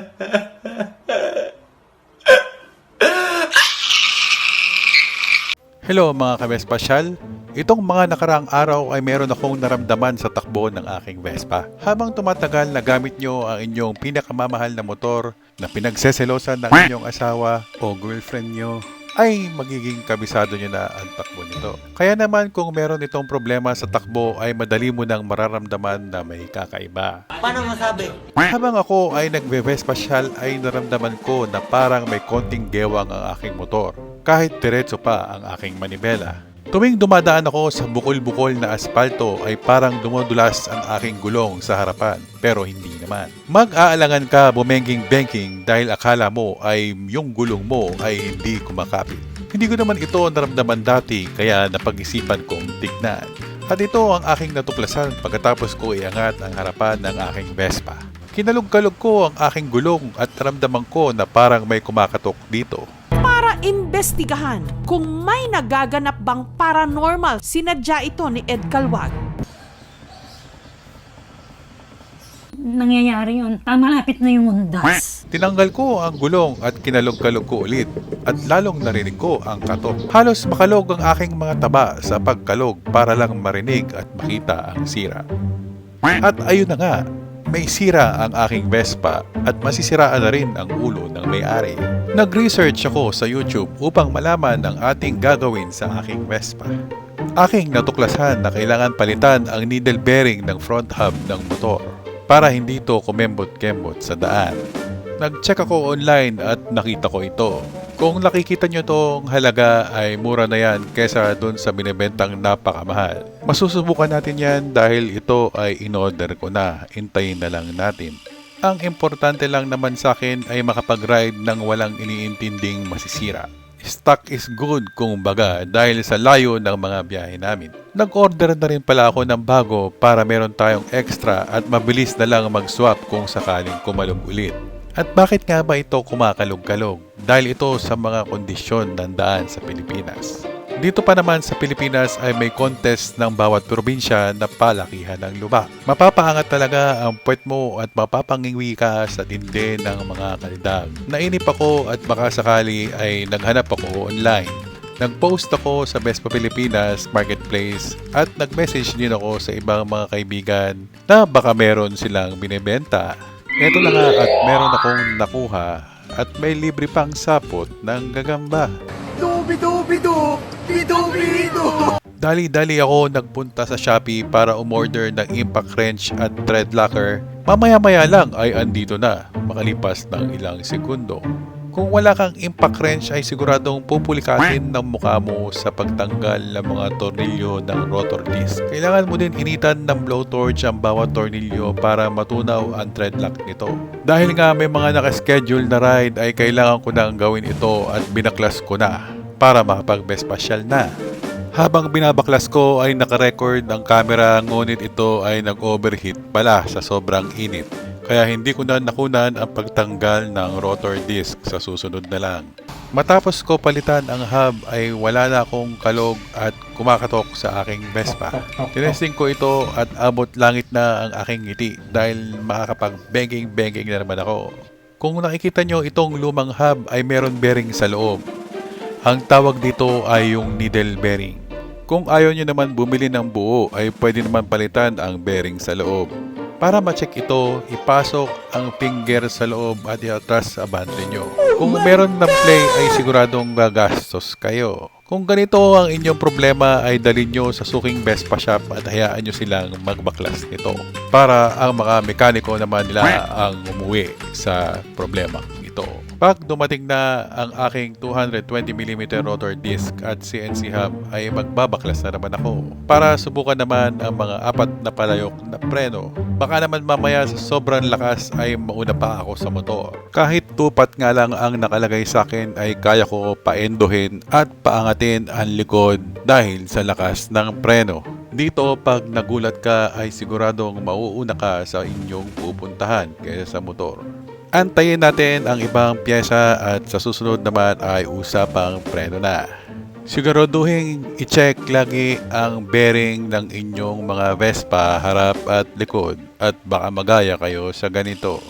Hello mga kabespasyal. Itong mga nakaraang araw ay meron akong naramdaman sa takbo ng aking Vespa. Habang tumatagal nagamit nyo ang inyong pinakamamahal na motor na pinagseselosan ng inyong asawa o girlfriend nyo, ay magiging kabisado nyo na ang takbo nito. Kaya naman kung meron itong problema sa takbo ay madali mo nang mararamdaman na may kakaiba. Paano masabi? Habang ako ay nagbe-Vespasyal ay naramdaman ko na parang may konting gewang ang aking motor. Kahit diretso pa ang aking manibela. Tuwing dumadaan ako sa bukol-bukol na aspalto ay parang dumudulas ang aking gulong sa harapan pero hindi naman. Mag-aalangan ka bumengking-bengking dahil akala mo ay yung gulong mo ay hindi kumakapit. Hindi ko naman ito naramdaman dati kaya napag-isipan kong tignan. At ito ang aking natuklasan pagkatapos ko iangat ang harapan ng aking Vespa. Kinalog-kalog ko ang aking gulong at naramdaman ko na parang may kumakatok dito. Para imbestigahan kung may nagaganap bang paranormal sinadya ito ni Ed Calwag. nangyayari yun. Tama lapit na yung undas. Tinanggal ko ang gulong at kinalog-kalog ko ulit at lalong narinig ko ang katok. Halos makalog ang aking mga taba sa pagkalog para lang marinig at makita ang sira. At ayun na nga, may sira ang aking Vespa at masisiraan na rin ang ulo ng may-ari. Nag-research ako sa YouTube upang malaman ang ating gagawin sa aking Vespa. Aking natuklasan na kailangan palitan ang needle bearing ng front hub ng motor para hindi ito kumembot-kembot sa daan. Nag-check ako online at nakita ko ito. Kung nakikita nyo tong halaga ay mura na yan kesa dun sa binibentang napakamahal. Masusubukan natin yan dahil ito ay in-order ko na. Intayin na lang natin. Ang importante lang naman sa akin ay makapag-ride ng walang iniintinding masisira. Stock is good kung baga dahil sa layo ng mga biyahe namin. Nag-order na rin pala ako ng bago para meron tayong extra at mabilis na lang mag-swap kung sakaling kumalog ulit. At bakit nga ba ito kumakalog-kalog? Dahil ito sa mga kondisyon ng daan sa Pilipinas. Dito pa naman sa Pilipinas ay may contest ng bawat probinsya na palakihan ng lubak. Mapapaangat talaga ang puwet mo at mapapangiwi ka sa tindi ng mga kalidag. Nainip ako at baka sakali ay naghanap ako online. Nag-post ako sa Vespa Pilipinas Marketplace at nag-message din ako sa ibang mga kaibigan na baka meron silang binebenta. Ito na nga at meron akong nakuha at may libre pang sapot ng gagamba. Dali-dali ako nagpunta sa Shopee para umorder ng impact wrench at thread locker. Mamaya-maya lang ay andito na, makalipas ng ilang segundo. Kung wala kang impact wrench ay siguradong pupulikatin ng mukha mo sa pagtanggal ng mga tornilyo ng rotor disc. Kailangan mo din initan ng blowtorch ang bawat tornilyo para matunaw ang thread lock nito. Dahil nga may mga nakaschedule na ride ay kailangan ko nang gawin ito at binaklas ko na para makapag-best pasyal na. Habang binabaklas ko ay nakarecord ang camera ngunit ito ay nag-overheat pala sa sobrang init. Kaya hindi ko na nakunan ang pagtanggal ng rotor disc sa susunod na lang. Matapos ko palitan ang hub ay wala na akong kalog at kumakatok sa aking Vespa. Tinesting ko ito at abot langit na ang aking ngiti dahil makakapag-banging-banging na naman ako. Kung nakikita nyo itong lumang hub ay meron bearing sa loob. Ang tawag dito ay yung needle bearing. Kung ayaw nyo naman bumili ng buo ay pwede naman palitan ang bearing sa loob. Para ma-check ito, ipasok ang finger sa loob at iatras sa abante nyo. Kung meron ng play ay siguradong gagastos kayo. Kung ganito ang inyong problema ay dalhin nyo sa suking Vespa Shop at hayaan nyo silang magbaklas nito. Para ang mga mekaniko naman nila ang umuwi sa problema ito. Pag dumating na ang aking 220mm rotor disc at CNC hub ay magbabaklas na naman ako para subukan naman ang mga apat na palayok na preno. Baka naman mamaya sa sobrang lakas ay mauna pa ako sa motor. Kahit tupat nga lang ang nakalagay sa akin ay kaya ko paendohin at paangatin ang likod dahil sa lakas ng preno. Dito pag nagulat ka ay siguradong mauuna ka sa inyong pupuntahan kaysa sa motor. Antayin natin ang ibang pyesa at sa susunod naman ay usapang preno na. Siguraduhin i-check lagi ang bearing ng inyong mga Vespa harap at likod at baka magaya kayo sa ganito.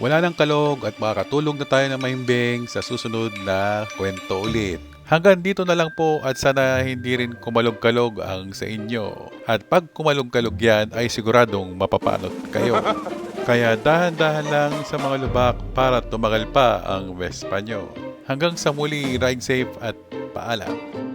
Wala nang kalog at makakatulog na tayo ng mahimbing sa susunod na kwento ulit. Hanggang dito na lang po at sana hindi rin kumalog-kalog ang sa inyo. At pag kumalog-kalog yan ay siguradong mapapanot kayo. Kaya dahan-dahan lang sa mga lubak para tumagal pa ang Vespa nyo. Hanggang sa muli, ride safe at paalam.